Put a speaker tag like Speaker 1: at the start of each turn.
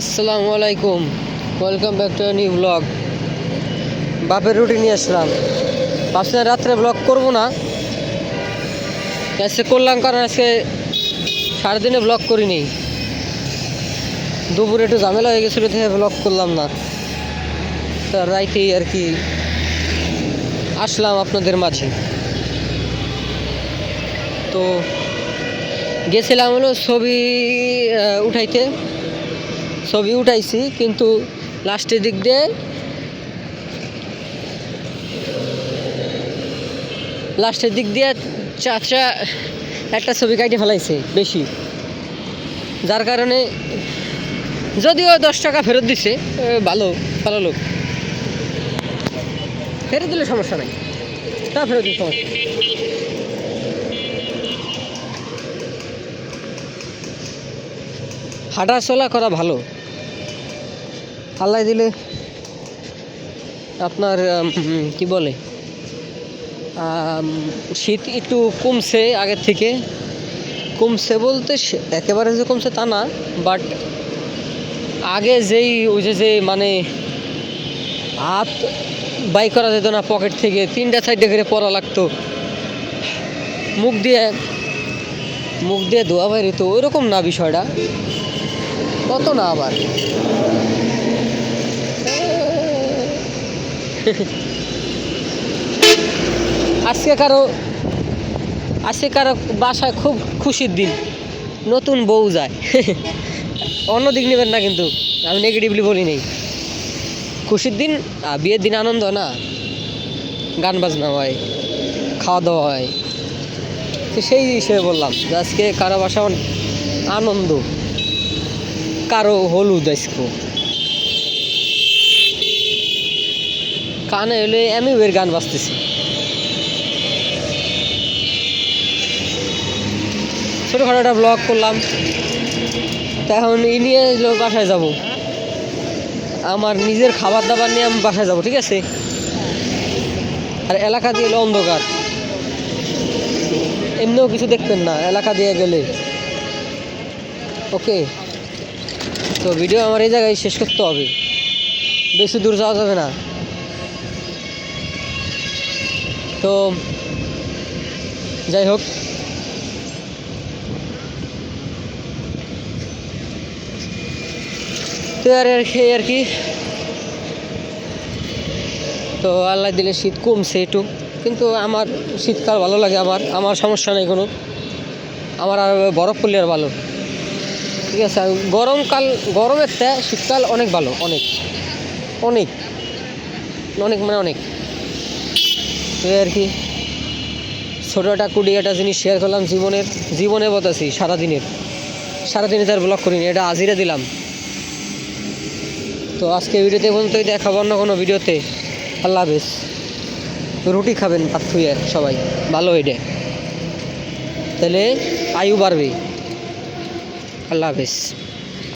Speaker 1: আসসালামু আলাইকুম। Welcome back to new blog বাপের রুটি নিয়ে আসলাম। ভাবছিলাম রাত্রে ব্লগ করব না। আজকে করলাম কারণ আজকে সারাদিনে ব্লগ করিনি। দুপুরে একটু ঝামেলা হয়ে গেছিল থেকে ব্লগ করলাম না। তা রাইতেই আর কি আসলাম আপনাদের মাঝে। তো গেছিলাম হলো ছবি উঠাইতে। ছবি উঠাইছি, কিন্তু লাস্টের দিক দিয়ে লাস্টের দিক দিয়ে চাচা একটা ছবি কাটে ফেলাইছে, বেশি। যার কারণে যদিও দশ টাকা ফেরত দিছে ভালো ভালো লোক। ফেরত দিলে সমস্যা নাই। তা ফেরত দিলে সমস্যা হাঁটা চলা করা ভালো। আল্লাহ দিলে আপনার কি বলে শীত একটু কমছে আগের থেকে। কমছে বলতে একেবারে যে কমছে তা না বাট আগে যেই, ওই যে যে মানে হাত বাই করা যেত না পকেট থেকে, তিনটা সাইডে করে পরা লাগতো। মুখ দিয়ে মুখ দিয়ে ধোয়া বাইরে তো ওইরকম না বিষয়টা। কত না আবার। আজকে কারও আজকে কারও বাসায় খুব খুশির দিন। নতুন বউ যায়। অন্য দিক নেবেন না কিন্তু, আমি নেগেটিভলি বলি নেই। খুশির দিন বিয়ের দিন আনন্দ না। গান বাজনা হয়, খাওয়া দাওয়া হয়। তো সেই হিসেবে বললাম যে আজকে কারও বাসা আনন্দ। কারও হলুদ আজকে কানে হলে আমি ওর গান বাজতেছি। ছোটোখাটো একটা ব্লগ করলাম। তা এখন ই নিয়ে বাসায় যাব। আমার নিজের খাবার দাবার নিয়ে আমি বাসায় যাব, ঠিক আছে? আর এলাকা দিয়ে এলো অন্ধকার। এমনিও কিছু দেখবেন না, এলাকা দিয়ে গেলে। ওকে? তো ভিডিও আমার এই জায়গায় শেষ করতে হবে। বেশি দূর যাওয়া যাবে না। তো যাই হোক। তো আর কি আর কি। তো আল্লাহ দিলে শীত কমছে একটু, কিন্তু আমার শীতকাল ভালো লাগে আমার আমার সমস্যা নেই কোনো। আমার আর বরফ পড়লে আর ভালো। ঠিক আছে গরমকাল গরমের তে শীতকাল অনেক ভালো, অনেক। অনেক। অনেক মানে অনেক। তো আর কি ছোটো একটা কুড়ি একটা জিনিস শেয়ার করলাম জীবনের, জীবনে বতাছি সারাদিনের। সারাদিনে তার ব্লগ করিনি, এটা আজিরে দিলাম। তো আজকে ভিডিওতে বলুন পর্যন্তই দেখাবো অন্য কোনো ভিডিওতে। আল্লাহ হাফেজ। রুটি খাবেন ভাত থুয়ে সবাই, ভালো এটা তাহলে আয়ু বাড়বে। আল্লাহ হাফেজ।